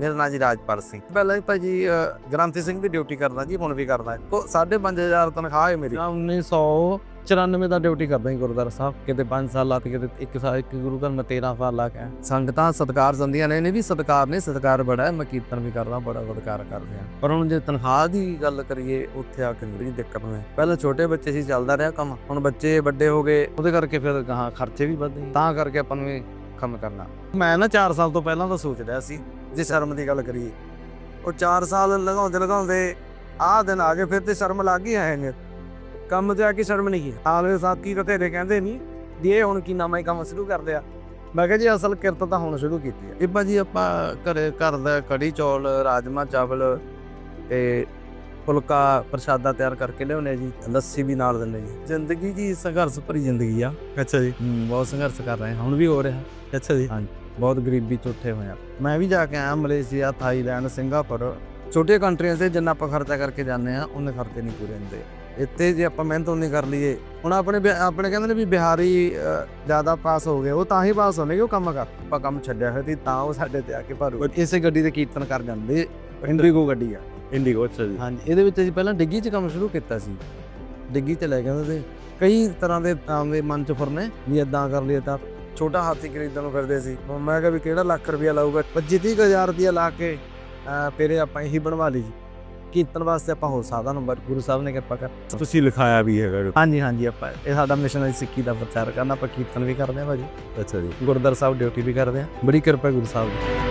ਮੇਰਾ ਨਾਂ ਜੀ ਰਾਜਪਾਲ ਸਿੰਘ। ਪਹਿਲਾਂ ਹੀ ਭਾਜੀ ਅ, ਗ੍ਰੰਥੀ ਸਿੰਘ ਦੀ ਡਿਊਟੀ ਕਰਦਾ ਜੀ ਹੁਣ ਵੀ ਕਰਦਾ। ਕੋ 5500 ਤਨਖਾਹ ਹੈ ਮੇਰੀ। 1994 ਦਾ ਡਿਊਟੀ ਕਰਦਾ ਹਾਂ ਗੁਰਦੁਆਰਾ ਸਾਹਿਬ। ਕਿਤੇ 5 ਸਾਲ ਲਾ ਤੇ ਕਿਤੇ 1 ਸਾਲ ਇੱਕ ਗੁਰੂ ਘਰ ਮੈਂ 13 ਸਾਲ ਲਾ ਕੇ। ਸੰਗਤਾਂ ਸਤਿਕਾਰ ਦਿੰਦੀਆਂ ਨੇ ਇਹਨੇ ਵੀ ਸਤਿਕਾਰ ਨੇ ਸਤਿਕਾਰ ਬੜਾ ਹੈ। ਮੈਂ ਕੀਰਤਨ ਵੀ ਕਰਦਾ ਬੜਾ ਸਤਿਕਾਰ ਕਰਦੇ ਆ ਪਰ ਹੁਣ ਜੇ ਤਨਖਾਹ ਦੀ ਗੱਲ ਕਰੀਏ ਉੱਥੇ ਆ ਕੇ ਬੜੀ ਦਿੱਕਤ ਹੈ ਪਹਿਲਾਂ ਛੋਟੇ ਬੱਚੇ ਸੀ ਚੱਲਦਾ ਰਿਹਾ ਕੰਮ। ਹੁਣ ਬੱਚੇ ਵੱਡੇ ਹੋ ਗਏ ਉਹਦੇ ਕਰਕੇ ਫਿਰ ਗਾਹਾਂ ਖਰਚੇ ਵੀ ਵਧੇ ਤਾਂ ਕਰਕੇ ਆਪਾਂ ਨੂੰ ਕੰਮ ਕਰਨਾ। ਮੈਂ ਨਾ 4 ਸਾਲ ਤੋਂ ਪਹਿਲਾਂ ਤਾਂ ਸੋਚ ਰਿਹਾ ਸੀ। ਜੇ ਸ਼ਰਮ ਦੀ ਗੱਲ ਕਰੀਏ। ਉਹ 4 ਸਾਲ ਲਗਾਉਂਦੇ ਲਗਾਉਂਦੇ ਆਹ ਦਿਨ ਆ ਗਏ ਫਿਰ ਤੇ ਸ਼ਰਮ ਲੱਗ ਹੀ ਆਏ ਨੇ ਕੰਮ ਤੇ ਆ ਕੇ ਸ਼ਰਮ ਨਹੀਂ ਹੈ ਆਲੇ ਸਾਥੀ ਬਥੇਰੇ ਕਹਿੰਦੇ ਨਹੀਂ ਵੀ ਇਹ ਹੁਣ ਕੀ ਨਵਾਂ ਹੀ ਕੰਮ ਸ਼ੁਰੂ ਕਰਦੇ ਆ। ਮੈਂ ਕਿਹਾ ਜੀ ਅਸਲ ਕਿਰਤ ਤਾਂ ਹੁਣ ਸ਼ੁਰੂ ਕੀਤੀ ਹੈ ਇਹ ਭਾਜੀ ਆਪਾਂ ਘਰੇ ਘਰ ਦਾ ਕੜੀ ਚੌਲ ਰਾਜਮਾ ਚਾਵਲ ਤੇ ਫੁਲਕਾ ਪ੍ਰਸ਼ਾਦਾ ਤਿਆਰ ਕਰਕੇ ਲਿਆਉਨੇ ਜੀ। ਲੱਸੀ ਵੀ ਨਾਲ ਦਿੰਦੇ ਜੀ। ਜ਼ਿੰਦਗੀ ਜੀ ਸੰਘਰਸ਼ ਭਰੀ ਜ਼ਿੰਦਗੀ ਆ। ਅੱਛਾ ਜੀ। ਬਹੁਤ ਸੰਘਰਸ਼ ਕਰ ਰਹੇ ਹਾਂ ਹੁਣ ਵੀ ਹੋ ਰਿਹਾ। ਅੱਛਾ ਜੀ। ਬਹੁਤ ਗਰੀਬੀ ਚ ਉੱਠੇ ਹੋਏ ਆ ਮੈਂ ਵੀ ਜਾ ਕੇ ਆਇਆ ਮਲੇਸ਼ੀਆ ਥਾਈਲੈਂਡ ਸਿੰਗਾਪੁਰ। ਛੋਟੀਆਂ ਕੰਟਰੀਆਂ 'ਤੇ ਜਿੰਨਾ ਆਪਾਂ ਖਰਚਾ ਕਰਕੇ ਜਾਂਦੇ ਆ ਉਹਨੇ ਖਰਚੇ ਨਹੀਂ ਪੂਰੇ ਹੁੰਦੇ। ਇੱਥੇ ਜੇ ਆਪਾਂ ਮਿਹਨਤ ਉਨੀ ਕਰ ਲਈਏ ਹੁਣ ਆਪਣੇ ਆਪਣੇ ਕਹਿੰਦੇ ਨੇ ਵੀ ਬਿਹਾਰੀ ਜ਼ਿਆਦਾ ਪਾਸ ਹੋ ਗਏ ਉਹ ਤਾਂ ਹੀ ਪਾਸ ਹੋਣਗੇ ਉਹ ਕੰਮ ਕਰ। ਆਪਾਂ ਕੰਮ ਛੱਡਿਆ ਹੋਇਆ ਸੀ ਤਾਂ ਉਹ ਸਾਡੇ ਤੇ ਆ ਕੇ ਭਰੂ। ਇਸੇ ਗੱਡੀ ਤੇ ਕੀਰਤਨ ਕਰ ਜਾਂਦੇ ਇੰਡਿਗੋ ਗੱਡੀ ਆ। ਇੰਡੀਗੋ ਅੱਛਾ ਜੀ। ਹਾਂਜੀ ਇਹਦੇ ਵਿੱਚ ਅਸੀਂ ਪਹਿਲਾਂ ਡਿੱਗੀ 'ਚ ਕੰਮ ਸ਼ੁਰੂ ਕੀਤਾ ਸੀ। ਡਿੱਗੀ 'ਚ ਲੈ ਕੇ ਆਉਂਦੇ ਤੇ ਕਈ ਤਰ੍ਹਾਂ ਦੇ ਨਾਮ ਦੇ ਮਨ 'ਚ ਫੁਰਨੇ ਵੀ ਇਦਾਂ ਕਰ ਲਈਏ ਤਾਂ। ਛੋਟਾ ਹਾਥੀ ਖਰੀਦਣ ਨੂੰ ਫਿਰਦੇ ਸੀ। ਮੈਂ ਕਿਹਾ ਵੀ ਕਿਹੜਾ ਲੱਖ ਰੁਪਇਆ ਲਾਊਗਾ? 25 ਹਜ਼ਾਰ ਰੁਪਇਆ ਲਾ ਕੇ ਫਿਰ ਆਪਾਂ ਇਹੀ ਬਣਵਾ ਲਈ ਜੀ। ਕੀਰਤਨ ਵਾਸਤੇ ਆਪਾਂ ਹੋਰ ਸਾਧਨ ਨੰਬਰ ਗੁਰੂ ਸਾਹਿਬ ਨੇ ਕਿਰਪਾ ਕਰ ਤੁਸੀਂ ਲਿਖਾਇਆ ਵੀ ਹੈਗਾ ਹਾਂਜੀ ਹਾਂਜੀ ਆਪਾਂ ਇਹ ਸਾਡਾ ਮਿਸ਼ਨ ਹੈ ਸਿੱਖੀ ਦਾ ਪ੍ਰਚਾਰ ਕਰਨਾ। ਆਪਾਂ ਕੀਰਤਨ ਵੀ ਕਰਦੇ ਹਾਂ ਭਾਜੀ। ਅੱਛਾ ਜੀ। ਗੁਰਦੁਆਰਾ ਸਾਹਿਬ ਡਿਊਟੀ ਵੀ ਕਰਦੇ ਹਾਂ। ਬੜੀ ਕਿਰਪਾ ਗੁਰੂ ਸਾਹਿਬ ਦੀ।